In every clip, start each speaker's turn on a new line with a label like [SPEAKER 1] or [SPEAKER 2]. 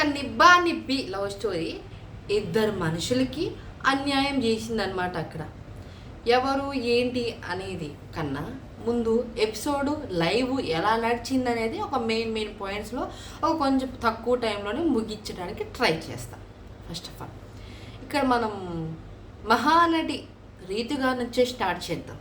[SPEAKER 1] ఒక నిబ్బా nibbi love story. ఇద్దరు మనుషులకి అన్యాయం చేసిందనమాట అక్కడ. ఎవరు ఏంటి అనేది కన్నా ముందు ఎపిసోడ్ లైవ్ ఎలా నడిచింది అనేది ఒక మెయిన్ మెయిన్ పాయింట్స్లో ఒక కొంచెం తక్కువ టైంలోనే ముగించడానికి ట్రై చేస్తాం. ఫస్ట్ ఆఫ్ ఆల్ ఇక్కడ మనం మహానటి రీతిగా నుంచే స్టార్ట్ చేద్దాం.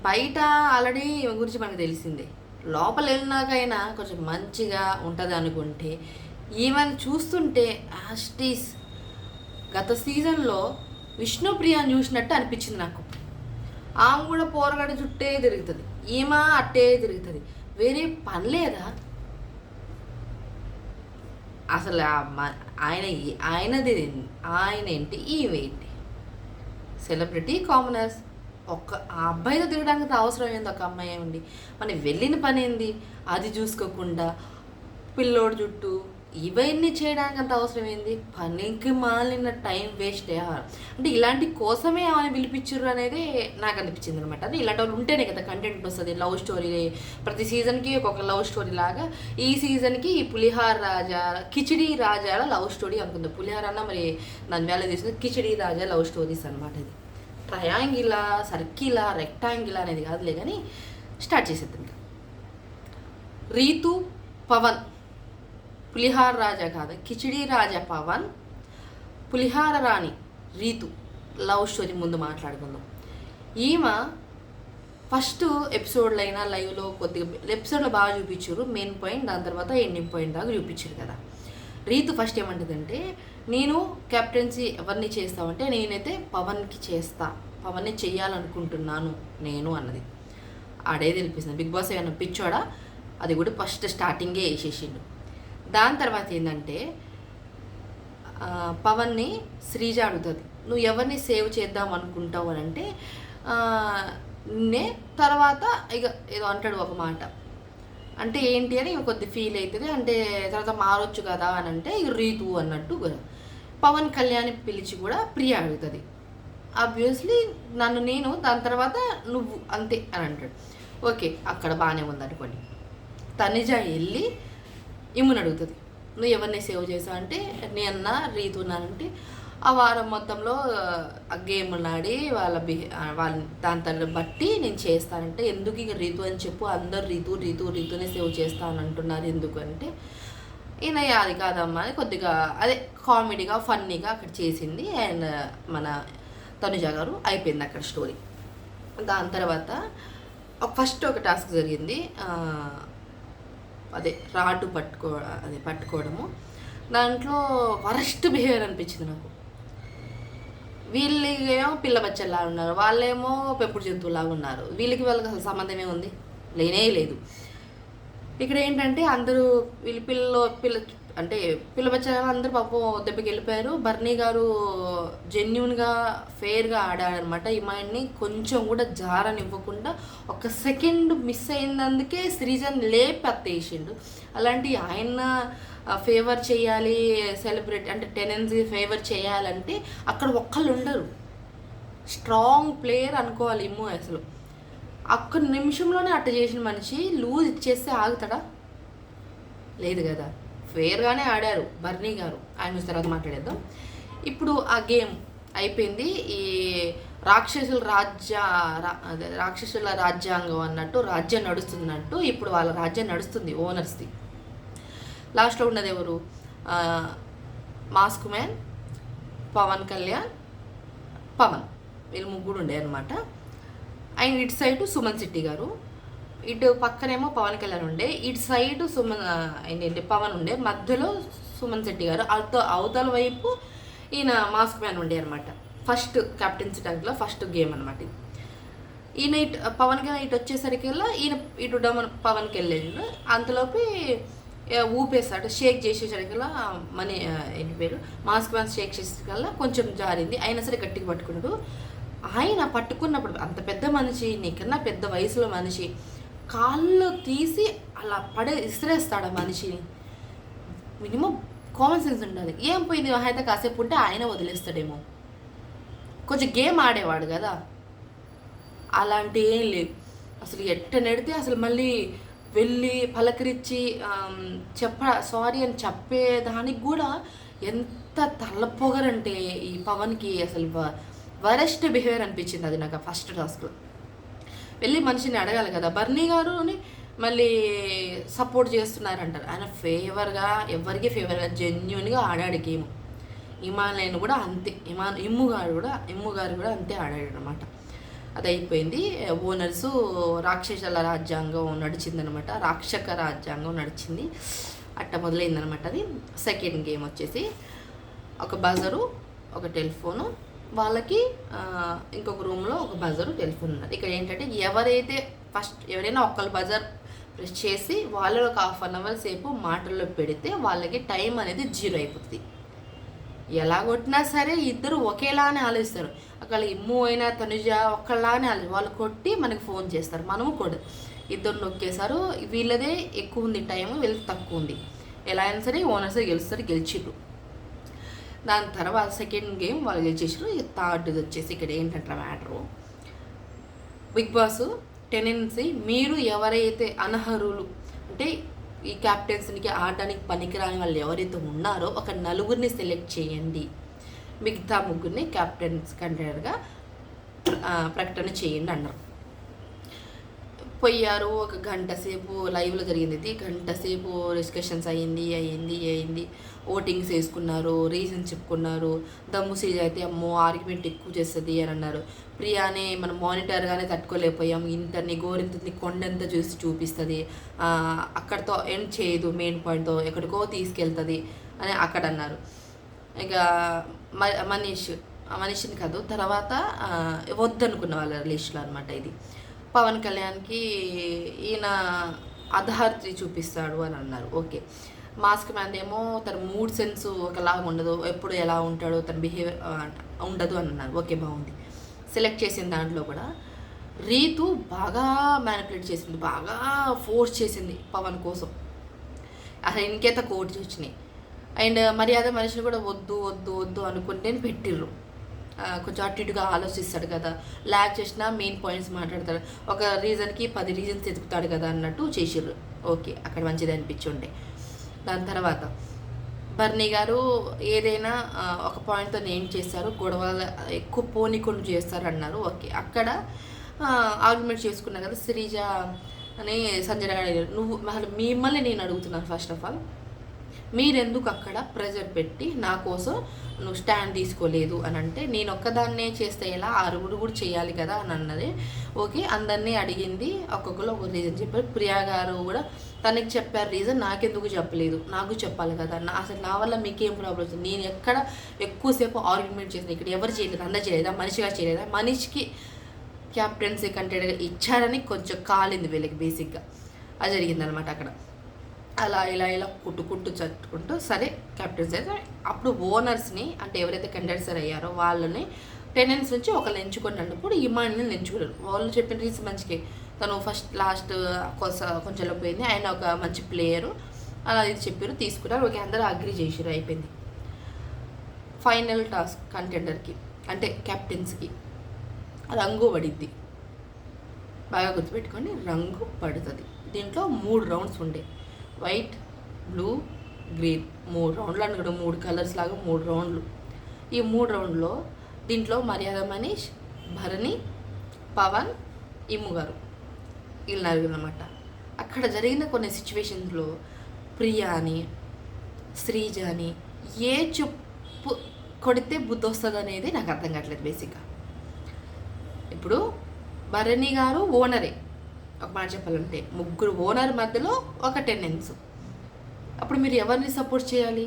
[SPEAKER 1] బయట ఆల్రెడీ గురించి మనకు తెలిసిందే. లోపల వెళ్ళినాకైనా కొంచెం మంచిగా ఉంటుంది అనుకుంటే ఈవెన్ చూస్తుంటే ఆస్టీస్ గత సీజన్లో విష్ణుప్రియాని చూసినట్టు అనిపించింది నాకు. ఆమె కూడా పోరగడ చుట్టే తిరుగుతుంది. ఈమె అట్టే తిరుగుతుంది. వేరే పని లేదా? అసలు ఆయన ఆయనది ఆయన ఏంటి ఈవేంటి సెలబ్రిటీ కామనర్స్. ఒక్క ఆ అబ్బాయితో తిరగడానికి అవసరం ఏంది? ఒక అమ్మాయి ఏమండి మనం వెళ్ళిన పని ఏంది? అది చూసుకోకుండా పిల్లోడు చుట్టూ ఇవన్నీ చేయడానికి అంత అవసరం ఏంది? పనికి మాలిన టైం వేస్ట్ అంటే ఇలాంటి కోసమే ఆమె పిలిపించారు అనేది నాకు అనిపించింది అనమాట అంటే ఇలాంటి వాళ్ళు ఉంటేనే కదా కంటెంట్ వస్తుంది లవ్ స్టోరీ ప్రతి సీజన్కి ఒక్కొక్క లవ్ స్టోరీ లాగా. ఈ సీజన్కి ఈ పులిహార రాజా కిచిడి రాజాల లవ్ స్టోరీ అనుకుంది. పులిహార అన్న మరి దాని వేళ తీసుకుంది కిచిడి రాజా లవ్ స్టోరీస్ అనమాట ఇది. ట్రయాంగిలా సర్కిలా రెక్టాంగిలా అనేది కాదులే కానీ స్టార్ట్ చేసేద్దాం. ఇంకా రీతు పవన్ పులిహార రాజా కాదు కిచిడి రాజా పవన్ పులిహార రాణి రీతు. లవ్ స్టోరీ ముందు మాట్లాడుకుందాం. ఈమె ఫస్ట్ ఎపిసోడ్లో అయినా లైవ్లో కొద్దిగా ఎపిసోడ్లో బాగా చూపించారు మెయిన్ పాయింట్ దాని తర్వాత ఎండింగ్ పాయింట్ దాకా చూపించారు కదా. రీతు ఫస్ట్ ఏమంటుందంటే నేను కెప్టెన్సీ ఎవరిని చేస్తామంటే నేనైతే పవన్కి చేస్తా. పవన్ని చేయాలనుకుంటున్నాను నేను అన్నది. ఆడే తెలిపిస్తుంది బిగ్ బాస్ ఏమైనా పిచ్చోడా? అది కూడా ఫస్ట్ స్టార్టింగే వేసేసిండు. దాని తర్వాత ఏంటంటే పవన్ని శ్రీజ అడుగుతుంది. నువ్వు ఎవరిని సేవ్ చేద్దాం అనుకుంటావు? అని అంటే నే తర్వాత ఇక ఏదో అంటాడు ఒక మాట. అంటే ఏంటి అని కొద్ది ఫీల్ అవుతుంది అంటే తర్వాత మారొచ్చు కదా అని అంటే ఇక రీతు అన్నట్టు కూడా. పవన్ కళ్యాణ్ పిలిచి కూడా ప్రియ అడుగుతుంది అబ్వియస్లీ నన్ను నేను దాని తర్వాత నువ్వు అంతే అని అంటాడు. ఓకే అక్కడ బాగానే ఉందనుకోండి. తనిజ వెళ్ళి ఇమ్ముని అడుగుతుంది. నువ్వు ఎవరిని సేవ్ చేసావు? అంటే నేను అన్న రీతు ఉన్నానంటే ఆ వారం మొత్తంలో ఆ గేమ్లు ఆడి వాళ్ళ బిహే వాళ్ళ దాని తల్లి బట్టి నేను చేస్తానంటే ఎందుకు ఇక రీతు అని చెప్పు? అందరు రీతు రీతు రీతునే సేవ్ చేస్తాను అంటున్నారు. ఎందుకు అంటే ఈయన అది కాదమ్మా అని కొద్దిగా అదే కామెడీగా ఫన్నీగా అక్కడ చేసింది. అండ్ మన తనుజ గారు అయిపోయింది అక్కడ స్టోరీ. దాని తర్వాత ఫస్ట్ ఒక టాస్క్ జరిగింది. అదే రాటు పట్టుకో అదే పట్టుకోవడము. దాంట్లో వరస్ట్ బిహేవియర్ అనిపించింది నాకు. వీళ్ళేమో పిల్ల బచ్చల్లా ఉన్నారు వాళ్ళేమో పెంపుడు జంతువులాగా ఉన్నారు. వీళ్ళకి వాళ్ళకి అసలు సంబంధమే ఉంది లేనే లేదు. ఇక్కడ ఏంటంటే అందరూ వీళ్ళు పిల్ల పిల్ల అంటే పిల్లబచ్చారు అందరూ పాపం దెబ్బకి వెళ్ళిపోయారు. బర్నీ గారు జెన్యున్గా ఫెయిర్గా ఆడారనమాట ఈ మైండ్ని కొంచెం కూడా జారనివ్వకుండా ఒక సెకండ్ మిస్ అయినందుకే శ్రీజన్ లేపెత్తేసిండు. అలాంటి ఆయన ఫేవర్ చేయాలి సెలబ్రేట్ అంటే టెనెన్సీ ఫేవర్ చేయాలంటే అక్కడ ఒక్కళ్ళు ఉండరు. స్ట్రాంగ్ ప్లేయర్ అనుకోవాలి ఇమ్ము అసలు. ఒక్క నిమిషంలోనే అట్ట చేసిన మనిషి లూజ్ ఇచ్చేస్తే ఆగుతాడా? లేదు కదా. ఫేర్గానే ఆడారు బర్నీ గారు. ఆయన గురించి తర్వాత మాట్లాడేద్దాం. ఇప్పుడు ఆ గేమ్ అయిపోయింది. ఈ రాక్షసుల రాజ్య రా- రాక్షసుల రాజ్యాంగం అన్నట్టు రాజ్యం నడుస్తున్నట్టు ఇప్పుడు వాళ్ళ రాజ్యం నడుస్తుంది ఓనర్స్ది. లాస్ట్లో ఉన్నది ఎవరు? Mask man Pavan Kalyan Pavan. వీళ్ళు ముగ్గురు ఉండే అనమాట ఆయన ఇటు సైడ్ సుమన్ శెట్టి గారు. ఇటు పక్కనేమో పవన్ కళ్యాణ్ ఉండే. ఇటు సైడ్ సుమన్ ఏంటంటే పవన్ ఉండే. మధ్యలో సుమన్ శెట్టి గారు. అవత అవతల వైపు ఈయన మాస్క్ మ్యాన్ ఉండే అనమాట ఫస్ట్ కెప్టెన్సీ ట్యాంక్లో ఫస్ట్ గేమ్ అనమాట ఇది. ఈయన ఇటు పవన్ కళ్యాణ్ ఇటు వచ్చేసరికి ఈయన ఇటు డమన్ పవన్కి వెళ్ళాడు అంతలోపు ఊపేసాడు షేక్ చేసేసరికల్లా మనీ ఏంటి పేరు? మాస్క్ మ్యాన్ షేక్ చేసేసరికల్లా కొంచెం జారింది. అయినా సరే గట్టిగా పట్టుకున్నాడు. ఆయన పట్టుకున్నప్పుడు అంత పెద్ద మనిషి నీకన్నా పెద్ద వయసులో మనిషి కాళ్ళు తీసి అలా పడే ఇసిరేస్తాడు ఆ మనిషిని. మినిమం కామన్ సెన్స్ ఉండాలి. ఏం పోయింది అయితే కాసేపు ఉంటే ఆయన వదిలేస్తాడేమో. కొంచెం గేమ్ ఆడేవాడు కదా. అలాంటి ఏం లేదు. అసలు ఎట్ట నెడితే అసలు మళ్ళీ వెళ్ళి పలకరించి చెప్ప సారీ అని చెప్పేదానికి కూడా ఎంత తలపొగరంటే ఈ పవన్కి అసలు వరెస్ట్ బిహేవియర్ అనిపించింది అది నాకు ఫస్ట్ టాస్క్లో. వెళ్ళి మనిషిని అడగాలి కదా. బర్నీ గారుని మళ్ళీ సపోర్ట్ చేస్తున్నారంటారు. ఆయన ఫేవర్గా ఎవరికి ఫేవర్గా జెన్యున్గా ఆడాడు గేమ్. ఇమాన్ కూడా అంతే. ఇమాన్ ఇమ్ము గారు కూడా ఇమ్ము గారు కూడా అంతే ఆడాడు అనమాట అది అయిపోయింది ఓనర్స్ రాక్షసుల రాజ్యాంగం నడిచిందనమాట రాక్షక రాజ్యాంగం నడిచింది. అట్ట మొదలైందనమాట అది. సెకండ్ గేమ్ వచ్చేసి ఒక బజరు ఒక టెలిఫోను వాళ్ళకి ఇంకొక రూమ్లో ఒక బజారు టెలిఫోన్ ఉన్నది. ఇక్కడ ఏంటంటే ఎవరైతే ఫస్ట్ ఎవరైనా ఒక్కరు బజర్ ప్రెస్ చేసి వాళ్ళు ఒక హాఫ్ అన్ అవర్ సేపు మాటల్లో పెడితే వాళ్ళకి టైం అనేది జీరో అయిపోతుంది. ఎలా కొట్టినా సరే ఇద్దరు ఒకేలానే ఆలోచిస్తారు. అక్కడ ఇమ్ము అయినా తనుజ ఒక్కలానే ఆలోచి వాళ్ళు కొట్టి మనకి ఫోన్ చేస్తారు. మనము కూడా ఇద్దరు నొక్కేశారు. వీళ్ళదే ఎక్కువ ఉంది టైం వీళ్ళకి తక్కువ ఉంది. ఎలా అయినా సరే ఓనర్స్ గెలుస్తారు గెలిచిర్రు. దాని తర్వాత సెకండ్ గేమ్ వాళ్ళు గెలిచేసారు థర్డ్ వచ్చేసి ఇక్కడ ఏంటంటే మ్యాటరు బిగ్ బాస్ టెనెన్సీ మీరు ఎవరైతే అనర్హులు అంటే ఈ క్యాప్టెన్సీకి ఆడడానికి పనికిరాని వాళ్ళు ఎవరైతే ఉన్నారో ఒక నలుగురిని సెలెక్ట్ చేయండి. మిగతా ముగ్గురిని క్యాప్టెన్స్ కంటైనర్గా ప్రకటన చేయండి అన్నారు. పోయారు ఒక గంట సేపు లైవ్లో జరిగింది ఇది. గంట సేపు డిస్కషన్స్ అయ్యింది అయ్యింది అయ్యింది. ఓటింగ్స్ వేసుకున్నారు రీజన్స్ చెప్పుకున్నారు. దమ్ము సీజ్ అయితే అమ్మో ఆర్గ్యుమెంట్ ఎక్కువ చేస్తుంది అని అన్నారు. ప్రియానే మనం మానిటర్గానే తట్టుకోలేకపోయాం. ఇంతని గోరింతని కొండంత చూసి చూపిస్తుంది. అక్కడతో ఎండ్ చేయదు మెయిన్ పాయింట్తో ఎక్కడికో తీసుకెళ్తుంది అని అక్కడ అన్నారు. ఇక మనీష్ మనీష్ని కాదు తర్వాత వద్దనుకున్న వాళ్ళ లిస్టులో అనమాట ఇది. పవన్ కళ్యాణ్కి ఈయన అధారిటీ చూపిస్తాడు అని అన్నారు. ఓకే. మాస్క్ మ్యాన్ ఏమో తన మూడ్ సెన్స్ ఒకలాగా ఉండదు ఎప్పుడు ఎలా ఉంటాడో తన బిహేవియర్ ఉండదు అని అన్నారు. ఓకే బాగుంది. సెలెక్ట్ చేసిన దాంట్లో కూడా రీతు బాగా మ్యానిపులేట్ చేసింది బాగా ఫోర్స్ చేసింది పవన్ కోసం. అసలు ఇంకేత కోర్ట్స్ వచ్చినాయి. అండ్ మర్యాద మనిషిని కూడా వద్దు వద్దు వద్దు అనుకుంటే పెట్టిర్రు. కొంచెం అటు ఇటుగా ఆలోచిస్తాడు కదా. ల్యాక్ చేసినా మెయిన్ పాయింట్స్ మాట్లాడతాడు. ఒక రీజన్కి పది రీజన్స్ ఎదుగుతాడు కదా అన్నట్టు చేసిర్రు. ఓకే అక్కడ మంచిది అనిపించుండే. దాని తర్వాత బర్నీ గారు ఏదైనా ఒక పాయింట్తో ఏం చేస్తారు? గొడవలు ఎక్కువ పోనీకొని చేస్తారు అన్నారు ఓకే అక్కడ ఆర్గ్యుమెంట్ చేసుకున్నా కదా శ్రీజ అని సంజయ్ గారు నువ్వు అసలు మిమ్మల్ని నేను అడుగుతున్నాను ఫస్ట్ ఆఫ్ ఆల్ మీరెందుకు అక్కడ ప్రెజర్ పెట్టి నా కోసం నువ్వు స్టాండ్ తీసుకోలేదు అని అంటే నేను ఒక్కదాన్నే చేస్తే ఎలా? ఆరుగురు కూడా చేయాలి కదా అని అన్నది. ఓకే అందరినీ అడిగింది. ఒక్కొక్కరు ఒక రీజన్ చెప్పారు. ప్రియా గారు కూడా తనకి చెప్పారు రీజన్ నాకెందుకు చెప్పలేదు? నాకు చెప్పాలి కదా నా అసలు నా వల్ల మీకేం ప్రాబ్లం వచ్చింది నేను ఎక్కడ ఎక్కువసేపు ఆర్గ్యుమెంట్ చేసిన ఇక్కడ ఎవరు చేయలేదు? అందరు చేయలేదా? మనిషిగా చేయలేదా? మనిషికి క్యాప్టెన్సీ కంటెంట్గా ఇచ్చారని కొంచెం కాలింది వీళ్ళకి బేసిక్గా అది జరిగిందనమాట అక్కడ. అలా ఇలా ఇలా కుట్టుకుంటూ చట్టుకుంటూ సరే కెప్టెన్స్ అయితే అప్పుడు ఓనర్స్ని అంటే ఎవరైతే కండక్టర్ అయ్యారో వాళ్ళని టెనెన్స్ నుంచి ఒకళ్ళు ఎంచుకొని అన్నప్పుడు ఇమాన్ని ఎంచుకున్నారు. వాళ్ళు చెప్పిన రీజన్ మంచికి. తను ఫస్ట్ లాస్ట్ కొంచెం పోయింది. ఆయన ఒక మంచి ప్లేయరు అలా ఇది చెప్పారు తీసుకున్నారు. ఓకే అందరూ అగ్రి చేసారు అయిపోయింది. ఫైనల్ టాస్క్ కంటెండర్కి అంటే కెప్టెన్స్కి రంగు పడిద్ది. బాగా గుర్తుపెట్టుకోండి రంగు పడుతుంది. దీంట్లో మూడు రౌండ్స్ ఉండే. White blue green. మూడు రౌండ్లు అనుకోండి మూడు కలర్స్ లాగా మూడు రౌండ్లు. ఈ మూడు రౌండ్లో దీంట్లో మర్యాద మనీష్ భరణి పవన్ ఇమ్ము గారు. వీళ్ళు నలుగురనమాట అక్కడ జరిగిన కొన్ని సిచ్యువేషన్స్లో ప్రియా అని శ్రీజ అని ఏ చెప్పు కొడితే బుద్ధి వస్తుంది అనేది నాకు అర్థం కావట్లేదు బేసిక్గా. ఇప్పుడు భరణి గారు ఓనరే. ఒక మాట చెప్పాలంటే ముగ్గురు ఓనర్ మధ్యలో ఒక టెండెన్స్. అప్పుడు మీరు ఎవరిని సపోర్ట్ చేయాలి?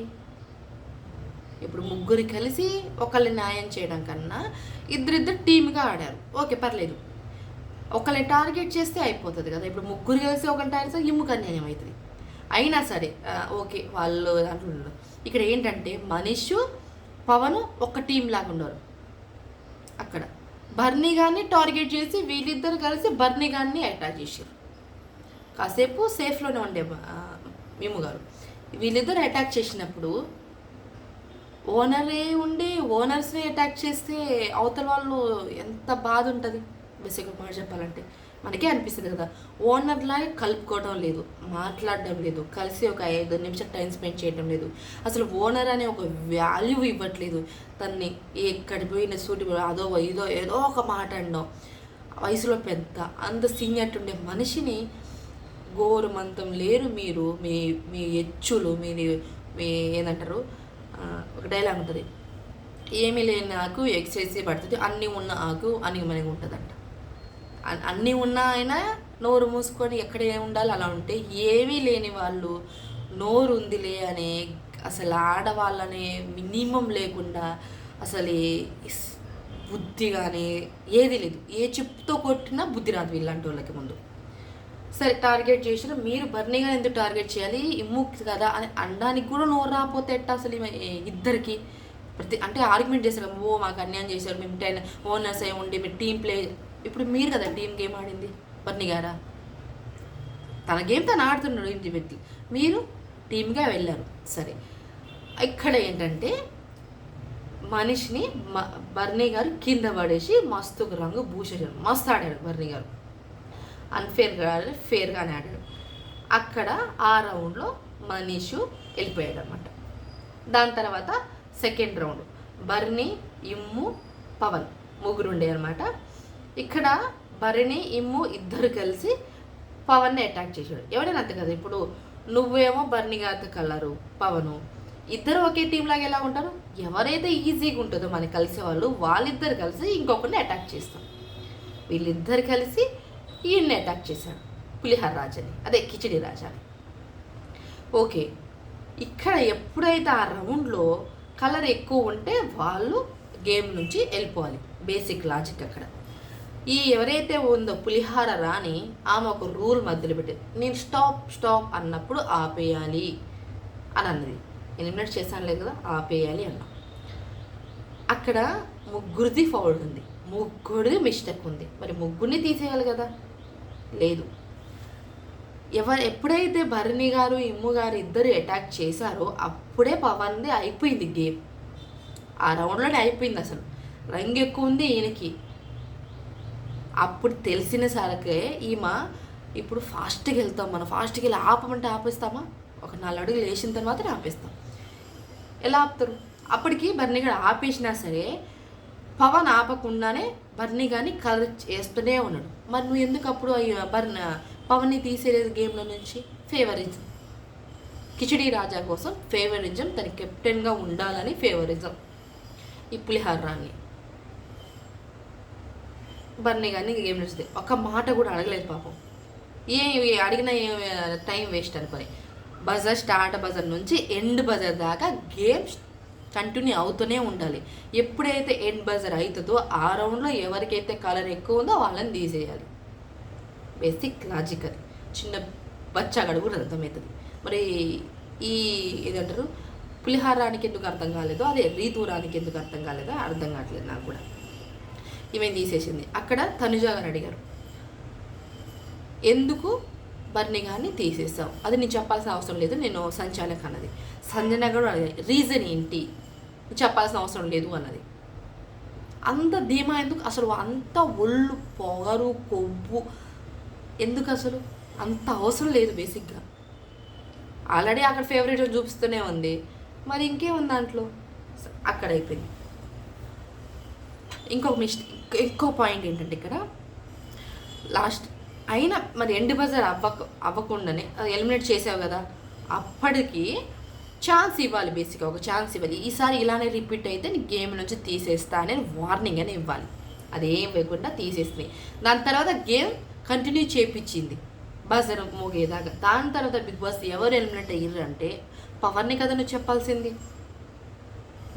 [SPEAKER 1] ఇప్పుడు ముగ్గురు కలిసి ఒకళ్ళని న్యాయం చేయడం కన్నా ఇద్దరిద్దరు టీమ్గా ఆడారు. ఓకే పర్లేదు. ఒకళ్ళని టార్గెట్ చేస్తే అయిపోతుంది కదా. ఇప్పుడు ముగ్గురు కలిసి ఒకళ్ళని టార్గెట్ చేస్తే ఇమ్ముకు అన్యాయం అవుతుంది అయినా సరే ఓకే వాళ్ళు అంటున్నారు ఇక్కడ ఏంటంటే మనిషి పవన్ ఒక టీం లాగా ఉన్నారు అక్కడ. బర్నీ గారిని టార్గెట్ చేసి వీళ్ళిద్దరు కలిసి బర్నీ గారిని అటాక్ చేశారు. కాసేపు సేఫ్లోనే ఉండే మేము గారు. వీళ్ళిద్దరు అటాక్ చేసినప్పుడు ఓనరే ఉండి ఓనర్స్ని అటాక్ చేస్తే అవతల వాళ్ళు ఎంత బాధ ఉంటుంది? బేసిక్గా మాట చెప్పాలంటే. మనకే అనిపిస్తుంది కదా. ఓనర్లా కలుపుకోవడం లేదు మాట్లాడడం లేదు కలిసి ఒక ఐదు నిమిషాలు టైం స్పెండ్ చేయడం లేదు. అసలు ఓనర్ అనే ఒక వాల్యూ ఇవ్వట్లేదు. తన్ని ఎక్కడ పోయిన సూటి అదో ఇదో ఏదో ఒక మాట అనడం వయసులో పెద్ద అంత సీనియర్ ఉండే మనిషిని గోరుమంతం లేరు మీరు. మీ మీ ఎచ్చులు మీ మీ ఏంటంటారు ఒక డైలాగ్ ఉంటుంది. ఏమీ లేని ఆకు ఎక్సైజ్ పడుతుంది. అన్నీ ఉన్న ఆకు అని మనకి ఉంటుందంట. అన్నీ ఉన్నా అయినా నోరు మూసుకొని ఎక్కడ ఏం ఉండాలి అలా ఉంటే ఏమీ లేని వాళ్ళు నోరు ఉందిలే అనే అసలు ఆడవాళ్ళనే మినిమం లేకుండా అసలు బుద్ధి కానీ ఏది లేదు. ఏ చెప్పుతో కొట్టినా బుద్ధి రాదు ఇలాంటి వాళ్ళకి ముందు. సరే టార్గెట్ చేసిన మీరు బర్నీగా ఎందుకు టార్గెట్ చేయాలి? ఇమ్ము కదా అని అనడానికి కూడా నోరు రాకపోతే ఎట్టా అసలు ఇద్దరికి? ప్రతి అంటే ఆర్గ్యుమెంట్ చేశారు ఓ మాకు అన్యాయం చేశారు. మేము టెన్ ఓనర్స్ అయి ఉండి మీరు టీం ప్లే ఇప్పుడు మీరు కదా టీం గేమ్ ఆడింది బర్నీ గారా? తన గేమ్ తను ఆడుతున్నాడు ఇంటి వ్యక్తి మీరు టీమ్గా వెళ్ళారు. సరే. ఇక్కడ ఏంటంటే మనిషిని మ- బర్నీ గారు కింద పడేసి మస్తు రంగు భూషేశారు మస్తు ఆడాడు బర్నీ గారు. అన్ఫేర్గా ఆడాడు ఫేర్గానే ఆడాడు. అక్కడ ఆ రౌండ్లో మనీషు వెళ్ళిపోయాడు అనమాట దాని తర్వాత సెకండ్ రౌండ్ బర్నీ ఇమ్ము పవన్ ముగ్గురు ఉండే అనమాట ఇక్కడ బర్ని ఇమ్ము ఇద్దరు కలిసి పవన్ని అటాక్ చేశాడు. ఎవడైనా అంతే కదా? ఇప్పుడు నువ్వేమో బర్ని గారి కలరు పవను. ఇద్దరు ఒకే టీం లాగా ఎలా ఉంటారు? ఎవరైతే ఈజీగా ఉంటుందో మనకి కలిసే వాళ్ళు వాళ్ళిద్దరు కలిసి ఇంకొకరిని అటాక్ చేస్తాం వీళ్ళిద్దరు కలిసి ఈయన్ని అటాక్ చేశాడు పులిహార రాజని. అదే కిచిడి రాజాని. ఓకే. ఇక్కడ ఎప్పుడైతే ఆ రౌండ్లో కలర్ ఎక్కువ ఉంటే వాళ్ళు గేమ్ నుంచి వెళ్ళిపోవాలి. బేసిక్ లాజిక్ అక్కడ. ఈ ఎవరైతే ఉందో పులిహార రాని ఆమె ఒక రూల్ మధ్యలో పెట్టింది నేను స్టాప్ స్టాప్ అన్నప్పుడు ఆపేయాలి అని అన్నది. ఎలిమినేట్ చేశానులే లేదు కదా ఆపేయాలి అన్నా. అక్కడ ముగ్గురిది ఫౌల్ ఉంది. ముగ్గురిది మిస్టేక్ ఉంది. మరి ముగ్గురిని తీసేయాలి కదా? లేదు. ఎవరు ఎప్పుడైతే భరణి గారు ఇమ్ము గారు ఇద్దరు అటాక్ చేశారో అప్పుడే పవన్ది అయిపోయింది గేమ్. ఆ రౌండ్లోనే అయిపోయింది అసలు. రంగు ఎక్కువ ఉంది ఈయనకి. అప్పుడు తెలిసిన సరకే ఈమె ఇప్పుడు ఫాస్ట్గా వెళ్తాం మనం. ఫాస్ట్గా వెళ్ళి ఆపమంటే ఆపేస్తామా? ఒక నాలుగు అడుగులు వేసిన తర్వాత ఆపేస్తాం. ఎలా ఆపుతారు? అప్పటికి బర్నీ గారు ఆపేసినా సరే పవన్ ఆపకుండానే బర్నీ కానీ కలర్ చేస్తూనే ఉన్నాడు. మరి నువ్వు ఎందుకు అప్పుడు బర్న్ పవన్ని తీసేలేదు గేమ్లో నుంచి? ఫేవరిజం. కిచిడి రాజా కోసం ఫేవరిజం తన కెప్టెన్గా ఉండాలని ఫేవరిజం. ఈ పులిహారాన్ని బర్నీ కానీ గేమ్ నడుస్తుంది ఒక మాట కూడా అడగలేదు పాపం. ఏ అడిగిన టైం వేస్ట్ అనుకొని. బజర్ స్టార్ట్ బజర్ నుంచి ఎండ్ బజర్ దాకా గేమ్ కంటిన్యూ అవుతూనే ఉండాలి. ఎప్పుడైతే ఎండ్ బజర్ అవుతుందో ఆ రౌండ్లో ఎవరికైతే కలర్ ఎక్కువ ఉందో వాళ్ళని తీసేయాలి. బేసిక్ లాజిక్ అది. చిన్న బచ్చాగడు కూడా అర్థమవుతుంది. మరి ఈ ఏదంటారు పులిహారానికి ఎందుకు అర్థం కాలేదో అదే రీతూరానికి ఎందుకు అర్థం కాలేదో అర్థం కావట్లేదు నాకు కూడా. ఈమెను తీసేసింది. అక్కడ తనుజ గారు అడిగారు. ఎందుకు బర్ని గారిని తీసేసావు అది నేను చెప్పాల్సిన అవసరం లేదు నేను సంచాలక్ అన్నది. సంజన కూడా అడిగారు. రీజన్ ఏంటి? చెప్పాల్సిన అవసరం లేదు అన్నది. అంత ధీమా ఎందుకు? అసలు అంత ఒళ్ళు పొగరు కొవ్వు ఎందుకు అసలు? అంత అవసరం లేదు బేసిక్గా. ఆల్రెడీ అక్కడ ఫేవరెట్ చూపిస్తూనే ఉంది. మరి ఇంకేముంది దాంట్లో? అక్కడ అయిపోయింది ఇంకొక మిస్టేక్ ఎక్కువ పాయింట్ ఏంటంటే ఇక్కడ లాస్ట్ అయినా మరి ఎండ్ బజర్ అవ్వక అవ్వకుండానే అది ఎలిమినేట్ చేసావు కదా అప్పటికి ఛాన్స్ ఇవ్వాలి బేసిక్గా ఒక ఛాన్స్ ఇవ్వాలి. ఈసారి ఇలానే రిపీట్ అయితే నీ గేమ్ నుంచి తీసేస్తా అని వార్నింగ్ అని ఇవ్వాలి. అదేం లేకుండా తీసేసింది దాని తర్వాత గేమ్ కంటిన్యూ చేపించింది. బజర్ మోగేదాకా. దాని తర్వాత బిగ్ బాస్ ఎవరు ఎలిమినేట్ అయ్యారు అంటే పవర్ని కదా నువ్వు చెప్పాల్సింది.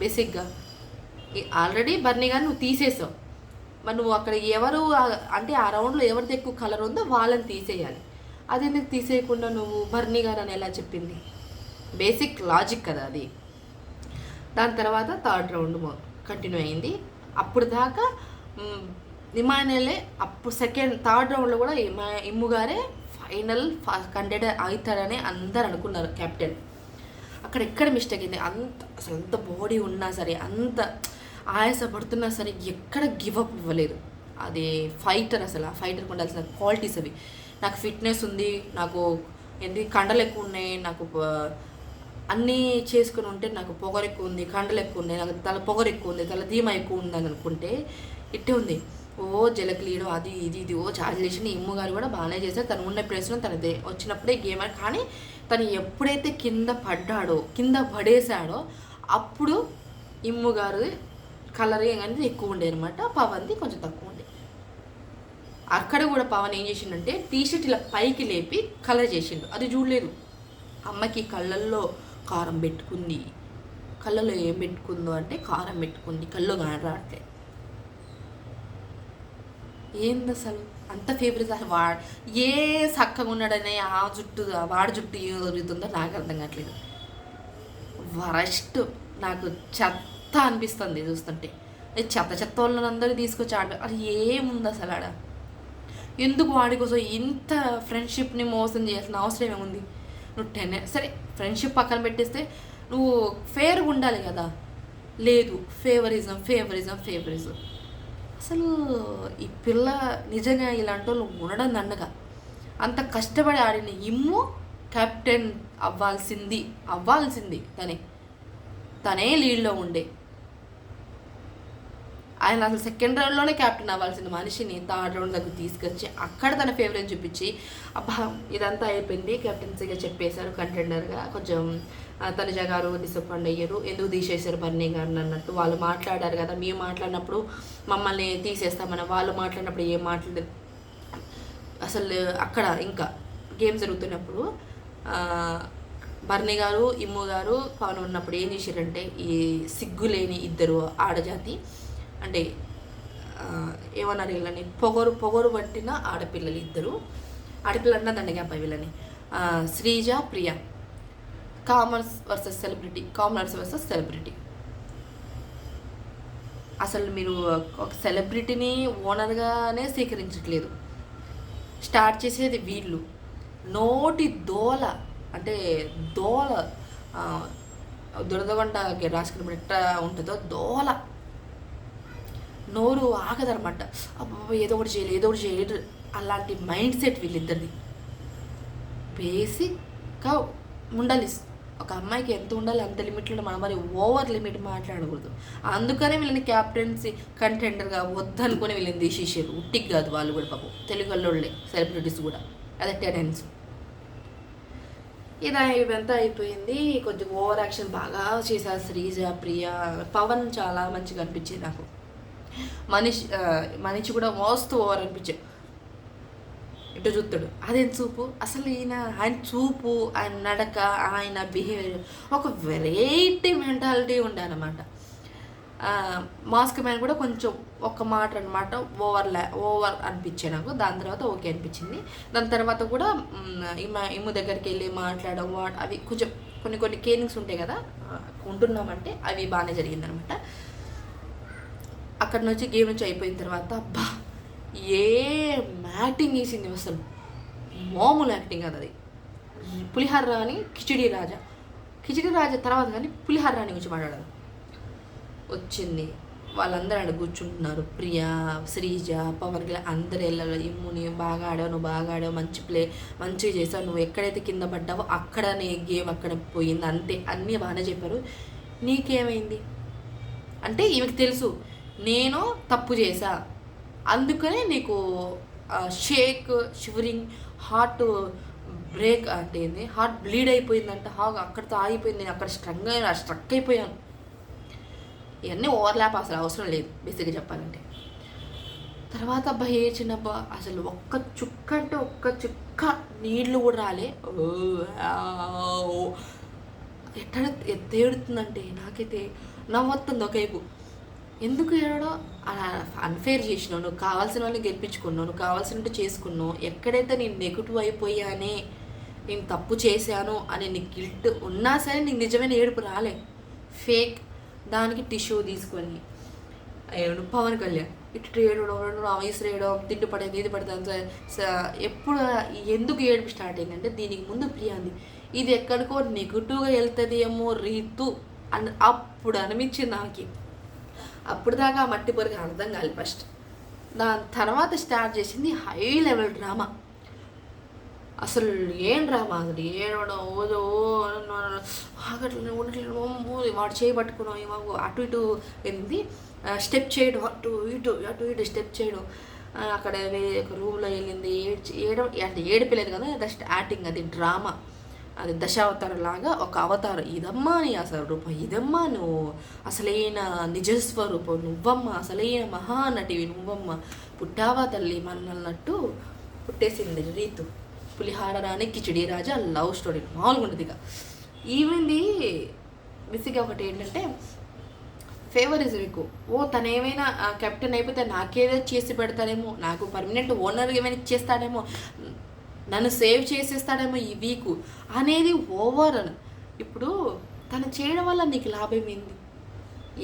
[SPEAKER 1] బేసిక్గా. ఆల్రెడీ బర్నీ గారు నువ్వు తీసేసావు. మరి నువ్వు అక్కడ ఎవరు అంటే ఆ రౌండ్లో ఎవరిది ఎక్కువ కలర్ ఉందో వాళ్ళని తీసేయాలి. అది ఎందుకు తీసేయకుండా నువ్వు బర్నీ గారు అని ఎలా చెప్పింది? బేసిక్ లాజిక్ కదా అది. దాని తర్వాత థర్డ్ రౌండ్ కంటిన్యూ అయింది. అప్పుడు దాకా మ్, ఇమానుయలే అప్పుడు సెకండ్ థర్డ్ రౌండ్లో కూడా ఇమా ఇమ్ముగారే ఫైనల్ కంటెంట్ అవుతాడని అందరు అనుకున్నారు కెప్టెన్ అక్కడ ఎక్కడ మిస్టేక్ అయింది? అంత అసలు అంత బాడీ ఉన్నా సరే అంత ఆయాసపడుతున్నా సరే ఎక్కడ గివప్ ఇవ్వలేదు. అది ఫైటర్ అసలు ఆ ఫైటర్కి ఉండాల్సిన క్వాలిటీస్ అవి. నాకు ఫిట్నెస్ ఉంది నాకు ఏంటి కండలు ఎక్కువ ఉన్నాయి నాకు అన్నీ చేసుకుని ఉంటే నాకు పొగరు ఎక్కువ ఉంది కండలు ఎక్కువ ఉన్నాయి నాకు తల పొగరు ఎక్కువ ఉంది తల ధీమా ఎక్కువ ఉందని అనుకుంటే ఇట్టే ఉంది. ఓ జలక్లీడు అది ఇది ఇది ఓ చార్జ్ చేసిన ఇమ్ము గారు కూడా బాగానే చేశారు. తను ఉన్న ప్లేస్లో తనదే వచ్చినప్పుడే గేమ్ ఆడి కానీ తను ఎప్పుడైతే కింద పడ్డాడో కింద పడేశాడో అప్పుడు ఇమ్ము గారు కలరింగ్ అనేది ఎక్కువ ఉండే అనమాట పవన్ది కొంచెం తక్కువ ఉండే. అక్కడ కూడా పవన్ ఏం చేసిండంటే టీషర్ట్ ఇలా పైకి లేపి కలర్ చేసిండు. అది చూడలేదు. అమ్మకి కళ్ళల్లో కారం పెట్టుకుంది. కళ్ళలో ఏం పెట్టుకుందో అంటే కారం పెట్టుకుంది. కళ్ళు రావట్లే. ఏంది అసలు? అంత ఫేవరెట్ అసలు వా ఏ చక్కగా ఉన్నాడనే ఆ జుట్టు వాడి జుట్టు ఏం దొరుకుతుందో నాకు అర్థం కావట్లేదు. వరస్ట్. నాకు చెత్త అనిపిస్తుంది చూస్తుంటే. చెత్త చెత్త చెత్త వాళ్ళందరూ తీసుకొచ్చి ఆడ అది ఏముంది అసలు ఆడ? ఎందుకు వాడి కోసం ఇంత ఫ్రెండ్షిప్ని మోసం చేయాల్సిన అవసరం ఏముంది? నువ్వు టెన్ సరే ఫ్రెండ్షిప్ పక్కన పెట్టేస్తే నువ్వు ఫేర్గా ఉండాలి కదా. లేదు ఫేవరిజం ఫేవరిజం ఫేవరిజం అసలు ఈ పిల్ల నిజంగా ఇలాంటి వాళ్ళు ఉండడం దండగా. అంత కష్టపడి ఆడిన ఇమ్ము కెప్టెన్ అవ్వాల్సింది అవ్వాల్సింది తనే. తనే లీడ్లో ఉండే. ఆయన అసలు సెకండ్ రౌండ్లోనే క్యాప్టెన్ అవ్వాల్సిన మనిషిని. థర్డ్ రౌండ్ దగ్గర తీసుకొచ్చి అక్కడ తన ఫేవరెట్ చూపించి అబ్బా ఇదంతా అయిపోయింది కెప్టెన్సీగా చెప్పేశారు కంటెండర్గా కొంచెం తనజ తనుజ గారు డిసప్పాయింట్ అయ్యారు. ఎందుకు తీసేశారు బన్నీ గారిని? అన్నట్టు వాళ్ళు మాట్లాడారు కదా. మేము మాట్లాడినప్పుడు మమ్మల్ని తీసేస్తామని వాళ్ళు మాట్లాడినప్పుడు ఏం మాట్లాడలేదు. అసలు అక్కడ ఇంకా గేమ్ జరుగుతున్నప్పుడు బర్ణి బర్నీ గారు ఇమ్ము గారు పవన్ ఉన్నప్పుడు ఏం చేశారంటే ఈ సిగ్గులేని ఇద్దరు ఆడజాతి అంటే ఏమన్నా ఏమన్నారు వీళ్ళని? పొగరు పొగరు పట్టిన ఆడపిల్లలు ఇద్దరు. ఆడపిల్ల అన్న దండగాపై వీళ్ళని. Sreeja Priya. Commoners versus celebrity commoners versus celebrity. అసలు మీరు ఒక సెలబ్రిటీని ఓనర్గానే స్వీకరించట్లేదు. స్టార్ట్ చేసేది వీళ్ళు. నోటి దోల అంటే దోల దురదగొండ రాసుకున్నప్పుడు ఎట్లా ఉంటుందో దోల. నోరు ఆగదనమాట. అబ్బా ఏదో ఒకటి చేయలేదు ఏదో ఒకటి చేయలేదు అలాంటి మైండ్ సెట్ వీళ్ళిద్దరిది. బేసిక్గా ఉండాలి. ఒక అమ్మాయికి ఎంత ఉండాలి అంత లిమిట్లో మనం మరి ఓవర్ లిమిట్ మాట్లాడకూడదు. అందుకనే వీళ్ళని క్యాప్టెన్సీ కంటెండర్గా వద్దనుకుని వీళ్ళని తీసేసారు. ఉట్టికి కాదు వాళ్ళు కూడా పాపం. తెలుగు వాళ్ళే సెలబ్రిటీస్ కూడా. అదే టెనెన్స్ ఇలా ఇవంతా అయిపోయింది. కొంచెం ఓవర్ యాక్షన్ బాగా చేశారు శ్రీజ ప్రియ. పవన్ చాలా మంచిగా అనిపించింది నాకు. మనిషి మనిషి కూడా మోస్తూ ఓవర్ అనిపించే ఇటు చూస్తాడు అదేం చూపు? అసలు ఈయన ఆయన చూపు ఆయన నడక ఆయన బిహేవియర్ ఒక వెరైటీ మెంటాలిటీ ఉండాలన్నమాట. మాస్క్ మ్యాన్ కూడా కొంచెం ఒక మాట అనమాట ఓవర్ లా ఓవర్ అనిపించాయి నాకు. దాని తర్వాత ఓకే అనిపించింది. దాని తర్వాత కూడా ఇమ్మ ఇమ్ము దగ్గరికి వెళ్ళి మాట్లాడడం వాట్ అవి కొంచెం కొన్ని కొన్ని కేరింగ్స్ ఉంటాయి కదా ఉంటున్నామంటే అవి బాగానే జరిగిందనమాట అక్కడ నుంచి గేమ్ నుంచి అయిపోయిన తర్వాత అబ్బా ఏ మ్యాటింగ్ వేసింది అసలు? మామూలు యాక్టింగ్ కాదు అది. పులిహార రాని కిచిడి రాజా. కిచిడి రాజా తర్వాత కానీ పులిహార రాణి గురించి మాట్లాడదు. వచ్చింది. వాళ్ళందరూ ఆడ కూర్చుంటున్నారు. ప్రియా శ్రీజ పవన్ కళ్యాణ్ అందరు వెళ్ళాలి ఇమ్ముని బాగా ఆడావు నువ్వు బాగా ఆడావు మంచి ప్లే మంచిగా చేసావు. నువ్వు ఎక్కడైతే కింద పడ్డావో అక్కడ నీ గేమ్ అక్కడ పోయింది. అంతే. అన్నీ బాగానే చెప్పారు. నీకేమైంది? అంటే ఈమెకి తెలుసు. నేను తప్పు చేశా. అందుకనే నీకు షేక్ షివరింగ్ హార్ట్ బ్రేక్ అంటే ఏంది? హార్ట్ బ్లీడ్ అయిపోయిందంట. హాగ్ అక్కడితో ఆగిపోయింది. నేను అక్కడ స్ట్రంగ్ స్ట్రక్ అయిపోయాను. ఇవన్నీ ఓవర్లాప్ అసలు అవసరం లేదు బేసిక్గా చెప్పాలంటే. తర్వాత అబ్బా ఏ చిన్నబ్బా అసలు ఒక్క చుక్క అంటే ఒక్క చుక్క నీళ్ళు కూడా రాలే. ఓ, ఓ. ఎట్లా ఎత్తేడుతుందంటే నాకైతే నవ్వొస్తుంది ఒకవైపు ఎందుకు ఏడో అలా అన్ఫేర్ చేసినావు నువ్వు కావాల్సిన వాళ్ళని గెలిపించుకున్నావు నువ్వు కావాల్సినట్టు చేసుకున్నావు ఎక్కడైతే నేను నెగిటివ్ అయిపోయానే నేను తప్పు చేశాను అని నీకు గిల్ట్ ఉన్నా సరే నీకు నిజమైన ఏడుపు రాలే. ఫేక్ దానికి టిష్యూ తీసుకొని ఏడు పవన్ కళ్యాణ్. ఇటు ఏడవడం రెండు వయసు రేయడం తిండి పడేది ఇది పడతాను ఎప్పుడు ఎందుకు ఏడుపు స్టార్ట్ అయిందంటే దీనికి ముందు ప్రియాంది ఇది ఎక్కడికో నెగిటివ్గా వెళ్తుంది ఏమో రీతు అని అప్పుడు అనిపించింది నాకు. అప్పుడు దాకా ఆ మట్టి పొరికి అర్థం కాలి ఫస్ట్ దాని తర్వాత స్టార్ట్ చేసింది హై లెవెల్ డ్రామా అసలు ఏం డ్రామా అసలు? ఏడవడం ఓదో ఆగట్లేదు ఉండట్లేదు అమ్మో, వాడు చేయబట్టుకున్నాం ఏమో అటు ఇటు ఏంది? స్టెప్ చేయడం అటు ఇటు అటు ఇటు స్టెప్ చేయడం. అక్కడ ఒక రూమ్లో వెళ్ళింది ఏడ్చి ఏడ అంటే ఏడిపోలేదు కదా జస్ట్ యాక్టింగ్ అది డ్రామా అది దశావతారం లాగా ఒక అవతారం. ఇదమ్మా నీ అసలు రూపం ఇదమ్మా నువ్వు అసలైన నిజస్వరూపం నువ్వమ్మ అసలైన మహానటివి నువ్వమ్మ పుట్టావా తల్లి మనల్నట్టు పుట్టేసింది రీతు. పులిహార రాణి కిచిడి రాజా లవ్ స్టోరీ మామూలుగా ఉంటుంది ఇక ఈవింది ఒకటి ఏంటంటే ఫేవరిజం ఎక్కువ ఓ తనేమైనా ఏమైనా కెప్టెన్ అయిపోతే నాకేదో చేసి పెడతాడేమో నాకు పర్మనెంట్ ఓనర్ ఏమైనా ఇచ్చేస్తాడేమో నన్ను సేవ్ చేసేస్తాడేమో ఈ వీకు అనేది ఓవర్ అని. ఇప్పుడు తను చేయడం వల్ల నీకు లాభం ఏంది?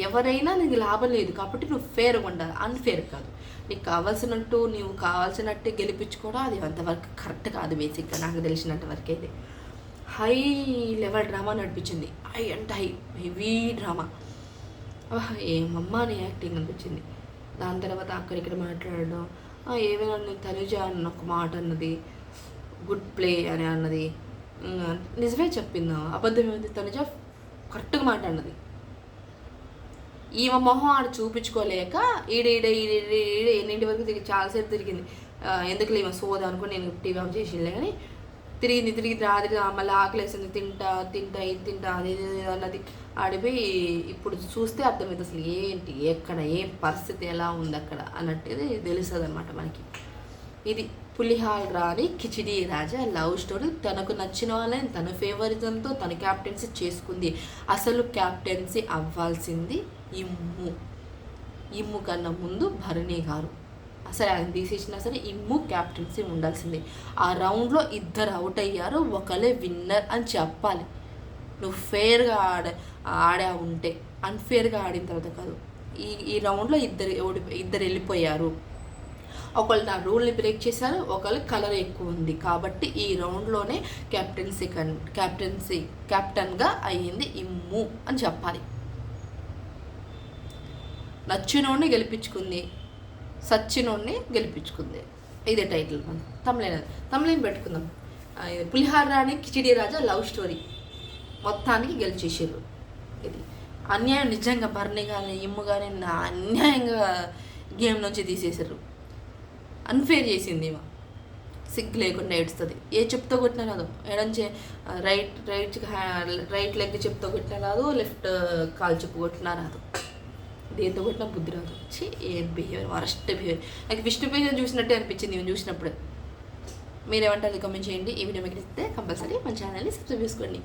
[SPEAKER 1] ఎవరైనా నీకు లాభం లేదు కాబట్టి నువ్వు ఫేర్ ఉండాలి. అన్ఫేర్ కాదు. నీకు కావాల్సినట్టు నీవు కావాల్సినట్టు గెలిపించుకోవడం అది అంతవరకు కరెక్ట్ కాదు బేసిక్గా నాకు తెలిసినంత వరకు అయితే. హై లెవెల్ డ్రామా నడిపించింది. హై అంటే హై హెవీ డ్రామా ఏమమ్మా అని యాక్టింగ్ అనిపించింది. దాని తర్వాత అక్కడిక్కడ మాట్లాడడం. ఏమైనా నీ తనుజ అన్న ఒక మాట అన్నది. గుడ్ ప్లే అని అన్నది. నిజమే చెప్పింది అబద్ధం ఏమిటి? తనుజ కరెక్ట్గా మాట అన్నది ఈమె మొహం ఆడ చూపించుకోలేక ఈడ ఈడ ఈడ ఈడ ఈడ ఎన్నింటి వరకు తిరిగి చాలాసేపు తిరిగింది. ఎందుకు ఎందుకులే ఈమె సోద అనుకుని నేను టీవీ ఆఫ్ చేసిండే కానీ తిరిగింది తిరిగి రాత్రి మళ్ళీ ఆకలేసింది తింటా తింటా ఇది తింటా అది అన్నది. ఆడిపోయి ఇప్పుడు చూస్తే అర్థమైంది అసలు ఏంటి? ఎక్కడ ఏం పరిస్థితి ఎలా ఉంది అక్కడ అన్నట్టుది తెలుస్తుంది అనమాట మనకి. ఇది పులిహాల్ రాణి కిచిడి రాజా లవ్ స్టోరీ. తనకు నచ్చిన వాళ్ళని తన ఫేవరిజంతో తన క్యాప్టెన్సీ చేసుకుంది. అసలు క్యాప్టెన్సీ అవ్వాల్సింది ఇమ్ము. ఇమ్ము కన్నా ముందు భరణి గారు. అసలు ఆయన తీసేసినా సరే ఇమ్ము క్యాప్టెన్సీ ఉండాల్సిందే. ఆ రౌండ్లో ఇద్దరు అవుట్ అయ్యారు. ఒకళ్ళే విన్నర్ అని చెప్పాలి. నువ్వు ఫేర్గా ఆడ ఆడా ఉంటే. అన్ఫేర్గా ఆడిన తర్వాత కాదు. ఈ ఈ రౌండ్లో ఇద్దరు ఓడి ఇద్దరు వెళ్ళిపోయారు. ఒకళ్ళు నా రూల్ని బ్రేక్ చేశారు ఒకళ్ళు కలర్ ఎక్కువ ఉంది. కాబట్టి ఈ రౌండ్లోనే కెప్టెన్సీ కన్ కెప్టెన్సీ కెప్టెన్గా అయ్యింది ఇమ్ము అని చెప్పాలి. నచ్చినోడిని గెలిపించుకుంది సచ్చినోడిని గెలిపించుకుంది. ఇదే టైటిల్ మనం తమిళైన తమిళని పెట్టుకుందాం. పులిహార రాణి కిచిడి రాజా లవ్ స్టోరీ. మొత్తానికి గెలిచేసారు ఇది అన్యాయం నిజంగా భరణి కానీ ఇమ్ము కానీ నా అన్యాయంగా గేమ్ నుంచి తీసేశారు అన్ఫేర్ చేసింది ఈమె. సిగ్గు లేకుండా ఏడుస్తుంది. ఏ చెప్తో కొట్టినా రాదు. ఎడంచే రైట్ రైట్ రైట్ లెగ్ చెప్తో కొట్టినా రాదు లెఫ్ట్ కాలు చెప్పు కొట్టినా రాదు. దేంతో కొట్టినా బుద్ధి రాదు. ఛీ ఏం బిహేవియర్ వరస్ట్ బిహేవియర్ నాకు విష్ణు పేజం చూసినట్టే అనిపించింది ఇవన్నీ చూసినప్పుడు. మీరేమంటారు? కమెంట్ చేయండి. ఈ వీడియో మీకు ఇస్తే కంపల్సరీ మన ఛానల్ని సబ్స్క్రైబ్ చేసుకోండి.